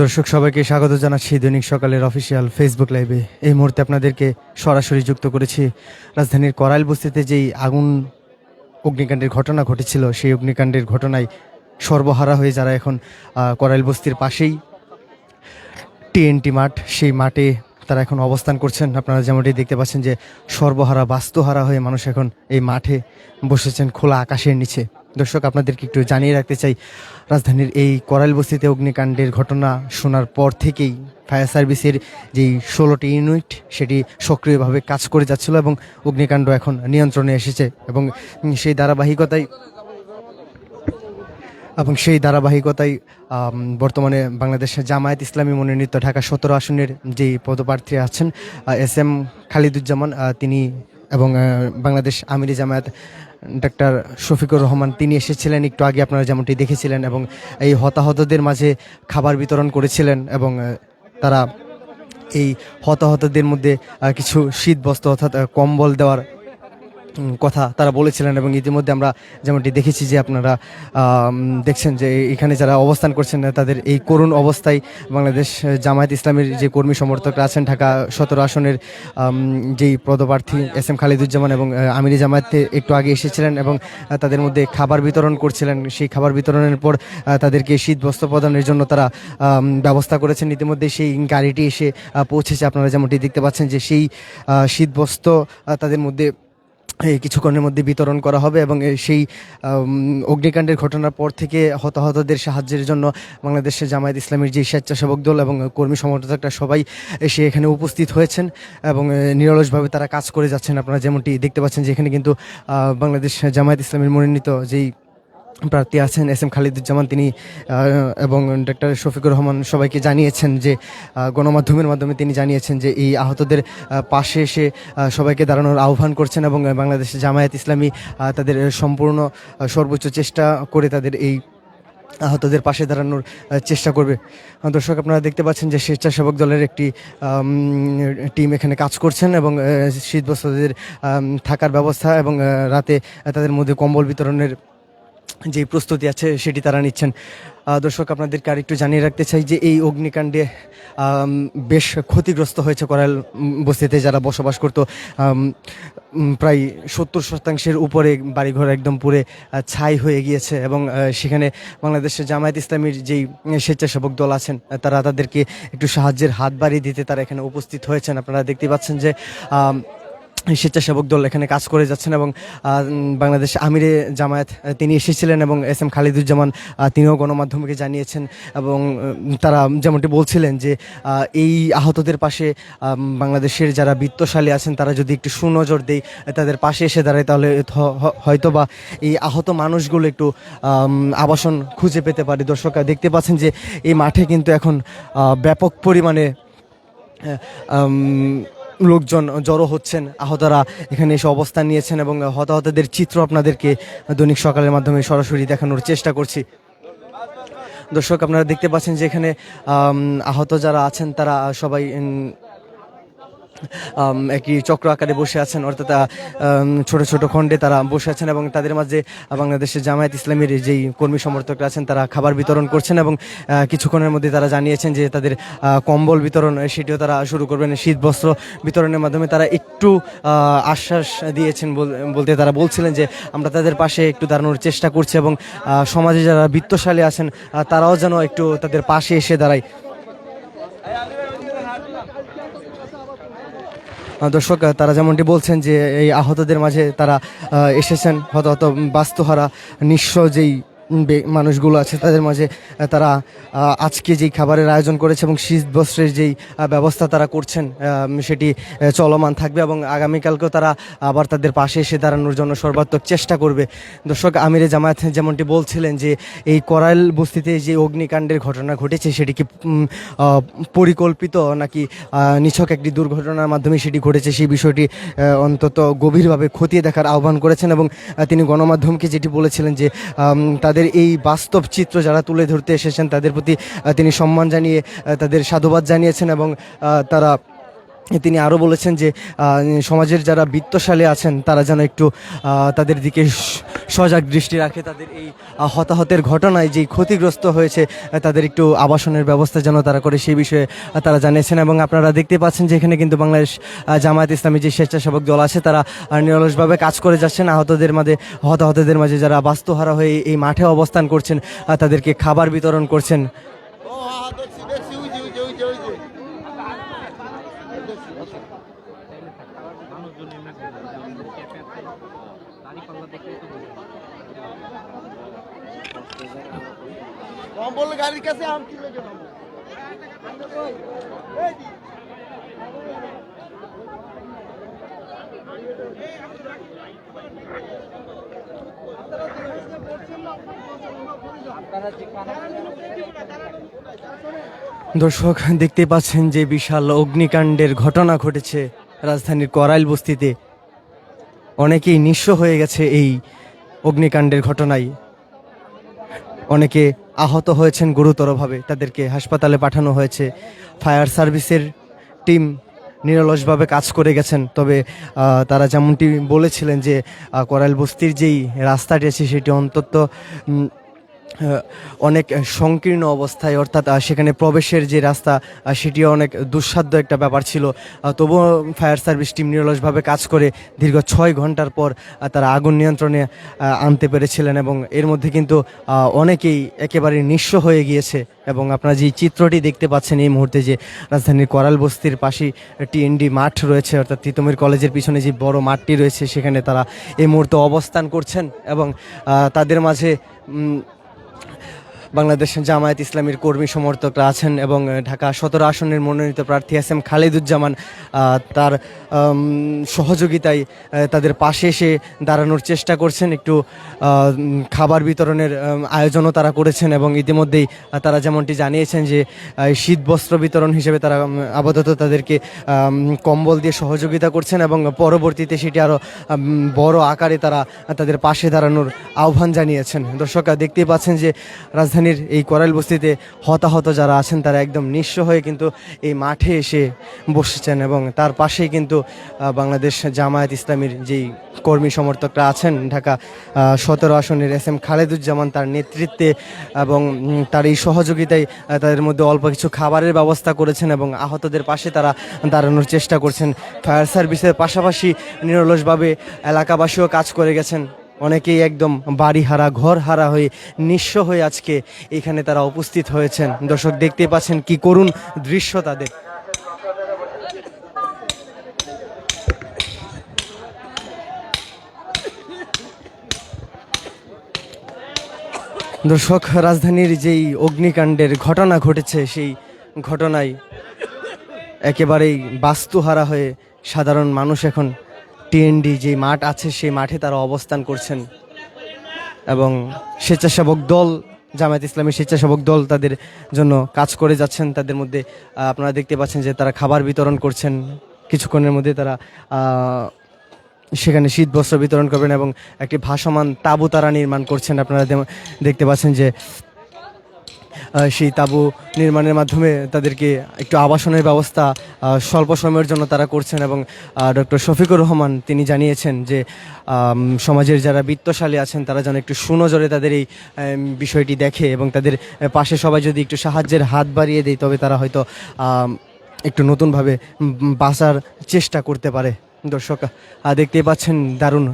দর্শক, সবাইকে স্বাগত জানাচ্ছি দৈনিক সকালের অফিসিয়াল ফেসবুক লাইভে এই মুহূর্তে আপনাদেরকে সরাসরি যুক্ত করেছি রাজধানীর করাইল বস্তিতে যেই আগুন, অগ্নিকাণ্ডের ঘটনা ঘটেছিল, সেই অগ্নিকাণ্ডের ঘটনায় সর্বহারা হয়ে যারা এখন করাইল বস্তির পাশেই টিএনটি মাঠ, সেই মাঠে তারা এখন অবস্থান করছেন। আপনারা যেমনটি দেখতে পাচ্ছেন যে সর্বহারা বাস্তুহারা হয়ে মানুষ এখন এই মাঠে বসেছেন খোলা আকাশের নিচে। দর্শক, আপনাদেরকে একটু জানিয়ে রাখতে চাই, রাজধানীর এই করাইল বস্তিতে অগ্নিকাণ্ডের ঘটনা শোনার পর থেকেই ফায়ার সার্ভিসের যেই ষোলোটি ইউনিট, সেটি সক্রিয়ভাবে কাজ করে যাচ্ছিল এবং অগ্নিকাণ্ড এখন নিয়ন্ত্রণে এসেছে এবং সেই ধারাবাহিকতায় এবং সেই ধারাবাহিকতায় বর্তমানে বাংলাদেশের জামায়াত ইসলামী মনোনীত ঢাকা সতেরো আসনের যেই পদপ্রার্থী আছেন এস এম খালিদুজ্জামান তিনি এবং বাংলাদেশ আমিরি জামায়াত ডাক্তার শফিকুর রহমান তিনি এসেছিলেন। একটু আগে আপনারা যেমনটি দেখেছিলেন এবং এই হতাহতদের মাঝে খাবার বিতরণ করেছিলেন এবং তারা এই হতাহতদের মধ্যে কিছু শীত বস্ত্র অর্থাৎ কম্বল দেওয়ার কথা তারা বলেছিলেন এবং ইতিমধ্যে আমরা যেমনটি দেখেছি যে আপনারা দেখছেন যে এখানে যারা অবস্থান করছেন, তাদের এই করুণ অবস্থায় বাংলাদেশ জামায়াত ইসলামের যে কর্মী সমর্থকরা আছেন ঢাকা সতেরো আসনের যেই পদপ্রার্থী এস এম খালিদুজ্জামান এবং আমিরি জামায়াতে একটু আগে এসেছিলেন এবং তাদের মধ্যে খাবার বিতরণ করছিলেন। সেই খাবার বিতরণের পর তাদেরকে শীত বস্ত্র প্রদানের জন্য তারা ব্যবস্থা করেছেন। ইতিমধ্যে সেই গাড়িটি এসে পৌঁছেছে। আপনারা যেমনটি দেখতে পাচ্ছেন যে সেই শীত বস্ত্র তাদের মধ্যে এই কিছুক্ষণের মধ্যে বিতরণ করা হবে এবং সেই অগ্নিকাণ্ডের ঘটনার পর থেকে হতাহতদের সাহায্যের জন্য বাংলাদেশের জামায়াত ইসলামের যে স্বেচ্ছাসেবক দল এবং কর্মী সমর্থকরা সবাই এসে এখানে উপস্থিত হয়েছেন এবং নিরলসভাবে তারা কাজ করে যাচ্ছেন। আপনারা যেমনটি দেখতে পাচ্ছেন যে এখানে কিন্তু বাংলাদেশ জামায়াত ইসলামের মনোনীত যেই প্রার্থী আছেন এস এম খালিদুজ্জামান। তিনি এবং ডক্টর শফিকুর রহমান সবাইকে জানিয়েছেন যে গণমাধ্যমের মাধ্যমে তিনি জানিয়েছেন যে, এই আহতদের পাশে এসে সবাইকে দাঁড়ানোর আহ্বান করছেন এবং বাংলাদেশের জামায়াত ইসলামী তাদের সম্পূর্ণ সর্বোচ্চ চেষ্টা করে তাদের এই আহতদের পাশে দাঁড়ানোর চেষ্টা করবে। দর্শক, আপনারা দেখতে পাচ্ছেন যে স্বেচ্ছাসেবক দলের একটি টিম এখানে কাজ করছেন এবং শীতবস্ত্রদের থাকার ব্যবস্থা এবং রাতে তাদের মধ্যে কম্বল বিতরণের যে প্রস্তুতি আছে সেটি তারা নিচ্ছেন। দর্শক, আপনাদেরকে আরেকটু জানিয়ে রাখতে চাই যে এই অগ্নিকাণ্ডে বেশ ক্ষতিগ্রস্ত হয়েছে করাল বস্তিতে যারা বসবাস করতো। প্রায় সত্তর শতাংশের উপরে বাড়িঘর একদম পুরে ছাই হয়ে গিয়েছে এবং সেখানে বাংলাদেশের জামায়াত ইসলামীর যেই স্বেচ্ছাসেবক দল আছেন, তারা তাদেরকে একটু সাহায্যের হাত বাড়িয়ে দিতে তারা এখানে উপস্থিত হয়েছেন। আপনারা দেখতে পাচ্ছেন যে স্বেচ্ছাসেবক দল এখানে কাজ করে যাচ্ছেন এবং বাংলাদেশ আমিরে জামায়াত তিনি এসেছিলেন এবং এস এম খালিদুজ্জামান তিনিও গণমাধ্যমকে জানিয়েছেন এবং তারা যেমনটি বলছিলেন যে এই আহতদের পাশে বাংলাদেশের যারা বিত্তশালী আছেন তারা যদি একটু সুনজর দেয় তাদের পাশে এসে দাঁড়ায় তাহলে হয়তো বা এই আহত মানুষগুলো একটু আবাসন খুঁজে পেতে পারে। দর্শক দেখতে পাচ্ছেন যে এই মাঠে কিন্তু এখন ব্যাপক পরিমাণে লোকজন জড়ো হচ্ছেন, আহতরা এখানে এসে অবস্থান নিয়েছেন এবং হতাহতদের চিত্র আপনাদেরকে দৈনিক সকালের মাধ্যমে সরাসরি দেখানোর চেষ্টা করছি। দর্শক, আপনারা দেখতে পাচ্ছেন যে এখানে আহত যারা আছেন, তারা সবাই একই চক্র আকারে বসে আছেন, অর্থাৎ ছোট ছোট খণ্ডে তারা বসে আছেন এবং তাদের মাঝে বাংলাদেশের জামায়াত ইসলামের যেই কর্মী সমর্থকরা আছেন, তারা খাবার বিতরণ করছেন এবং কিছুক্ষণের মধ্যে তারা জানিয়েছেন যে তাদের কম্বল বিতরণ সেটিও তারা শুরু করবেন, শীত বস্ত্র বিতরণের মাধ্যমে তারা একটু আশ্বাস দিয়েছেন বল- বলতে তারা বলছিলেন যে আমরা তাদের পাশে একটু দাঁড়ানোর চেষ্টা করছি এবং সমাজে যারা বিত্তশালী আছেন তারাও যেন একটু তাদের পাশে এসে দাঁড়ায়। দর্শক তারা যেমনটি বলছেন যে এই আহতদের মাঝে তারা এসেছেন। হতাহত বাস্তুহারা নিঃস্ব যেই মানুষগুলো আছে তাদের মাঝে তারা আজকে যেই খাবারের আয়োজন করেছে এবং শীত বস্ত্রের যেই ব্যবস্থা তারা করছেন সেটি চলমান থাকবে এবং আগামীকালকেও তারা আবার তাদের পাশে এসে দাঁড়ানোর জন্য সর্বাত্মক চেষ্টা করবে। দর্শক আমিরে জামায়াত যেমনটি বলছিলেন যে এই করাইল বস্তিতে যে অগ্নিকাণ্ডের ঘটনা ঘটেছে সেটি কি পরিকল্পিত নাকি নিছক একটি দুর্ঘটনার মাধ্যমে সেটি ঘটেছে সেই বিষয়টি অন্তত গভীরভাবে খতিয়ে দেখার আহ্বান করেছেন এবং তিনি গণমাধ্যমকে যেটি বলেছিলেন যে আম, তাদের এই বাস্তব চিত্র যারা তুলে ধরতে এসেছেন, তাদের প্রতি তিনি সম্মান জানিয়ে তাদের সাধুবাদ জানিয়েছেন এবং তারা, তিনি আরও বলেছেন যে সমাজের যারা বিত্তশালী আছেন, তারা যেন একটু তাদের দিকে সজাগ দৃষ্টি রাখে তাদের এই হতাহতের ঘটনায় যেই ক্ষতিগ্রস্ত হয়েছে তাদের একটু আবাসনের ব্যবস্থা যেন তারা করে সেই বিষয়ে তারা জানিয়েছেন এবং আপনারা দেখতে পাচ্ছেন যে এখানে কিন্তু বাংলাদেশ জামায়াত ইসলামী যে স্বেচ্ছাসেবক দল আছে, তারা নিরলসভাবে কাজ করে যাচ্ছেন। আহতদের মাঝে, হতাহতদের মাঝে যারা বাস্তুহারা হয়ে এই মাঠে অবস্থান করছেন তাদেরকে খাবার বিতরণ করছেন ও হ্যাঁ দেখছি দেখছি ওই যে ওই যে ওই যে ওই যে কম্বল গাড়ির কাছে আম দর্শক, দেখতে পাচ্ছেন যে বিশাল অগ্নিকাণ্ডের ঘটনা ঘটেছে রাজধানীর করাইল বস্তিতে। অনেকেই নিঃস্ব হয়ে গেছে এই অগ্নিকাণ্ডের ঘটনায়। অনেকে আহত হয়েছেন গুরুতরভাবে, তাদেরকে হাসপাতালে পাঠানো হয়েছে। ফায়ার সার্ভিসের টিম নিরলসভাবে কাজ করে গেছেন, তবে তারা যেমনটি বলেছিলেন যে করাইল বস্তির যেই রাস্তাটি আছে, সেটি অন্তত অনেক সংকীর্ণ অবস্থায়, অর্থাৎ সেখানে প্রবেশের যে রাস্তা সেটিও অনেক দুঃসাধ্য একটা ব্যাপার ছিল। তবুও ফায়ার সার্ভিস টিম নিরলসভাবে কাজ করে দীর্ঘ ছয় ঘণ্টার পর তারা আগুন নিয়ন্ত্রণে আনতে পেরেছিলেন এবং এর মধ্যে কিন্তু অনেকেই একেবারে নিঃস্ব হয়ে গিয়েছে এবং আপনারা যে চিত্রটি দেখতে পাচ্ছেন এই মুহূর্তে যে রাজধানীর করাল বস্তির পাশেই টিএনডি মাঠ রয়েছে, অর্থাৎ তিতুমির কলেজের পিছনে যে বড় মাঠটি রয়েছে, সেখানে তারা এই মুহূর্তে অবস্থান করছেন এবং তাদের মাঝে বাংলাদেশ জামায়াত ইসলামীর কর্মী সমর্থকরা আছেন এবং ঢাকা সতেরো আসনের মনোনীত প্রার্থী এস এম খালেদুজ্জামান তার সহযোগিতায় তাদের পাশে এসে দাঁড়ানোর চেষ্টা করছেন। একটু খাবার বিতরণের আয়োজনও তারা করেছেন এবং ইতিমধ্যেই তারা যেমনটি জানিয়েছেন যে শীত বস্ত্র বিতরণ হিসেবে তারা আপাতত তাদেরকে কম্বল দিয়ে সহযোগিতা করছেন এবং পরবর্তীতে সেটি আরও বড় আকারে তারা তাদের পাশে দাঁড়ানোর আহ্বান জানিয়েছেন। দর্শকরা দেখতেই পাচ্ছেন যে রাজধানীর এই করাইল বস্তিতে হতাহত যারা আছেন, তারা একদম নিঃস্ব হয়ে কিন্তু এই মাঠে এসে বসেছেন এবং তার পাশেই কিন্তু বাংলাদেশ জামায়াত ইসলামীর যেই কর্মী সমর্থকরা আছেন, ঢাকা সতেরো আসনের এস এম খালেদুজ্জামান তার নেতৃত্বে এবং তার এই সহযোগিতায় তাদের মধ্যে অল্প কিছু খাবারের ব্যবস্থা করেছেন এবং আহতদের পাশে তারা দাঁড়ানোর চেষ্টা করছেন। ফায়ার সার্ভিসের পাশাপাশি নিরলসভাবে এলাকাবাসীও কাজ করে গেছেন। অনেকেই একদম বাড়ি হারা ঘর হারা হয়ে নিঃস্ব হয়ে আজকে এখানে তারা উপস্থিত হয়েছেন। দর্শক দেখতে পাচ্ছেন কি করুণ দৃশ্য তাদের। দর্শক, রাজধানীর যেই অগ্নিকাণ্ডের ঘটনা ঘটেছে, সেই ঘটনায় একেবারেই বাস্তুহারা হয়ে সাধারণ মানুষ এখন টিএনডি যে মাঠ আছে, সেই মাঠে তারা অবস্থান করছেন। এবং স্বেচ্ছাসেবক দল, জামায়াত ইসলামী স্বেচ্ছাসেবক দল তাদের জন্য কাজ করে যাচ্ছেন। তাদের মধ্যে আপনারা দেখতে পাচ্ছেন যে তারা খাবার বিতরণ করছেন। কিছুক্ষণের মধ্যে তারা সেখানে শীত বস্ত্র বিতরণ করবেন এবং একটি ভাসমান তাঁবু তারা নির্মাণ করছেন। আপনারা দেখতে পাচ্ছেন যে সেই তাঁবু নির্মাণের মাধ্যমে তাদেরকে একটু আবাসনের ব্যবস্থা স্বল্প সময়ের জন্য তারা করছেন এবং ডক্টর শফিকুর রহমান তিনি জানিয়েছেন যে সমাজের যারা বিত্তশালী আছেন তারা যেন একটু সুনজরে তাদের এই বিষয়টি দেখে এবং তাদের পাশে সবাই যদি একটু সাহায্যের হাত বাড়িয়ে দেয় তবে তারা হয়তো একটু নতুনভাবে বাঁচার চেষ্টা করতে পারে। দর্শক দেখতেই পাচ্ছেন দারুণ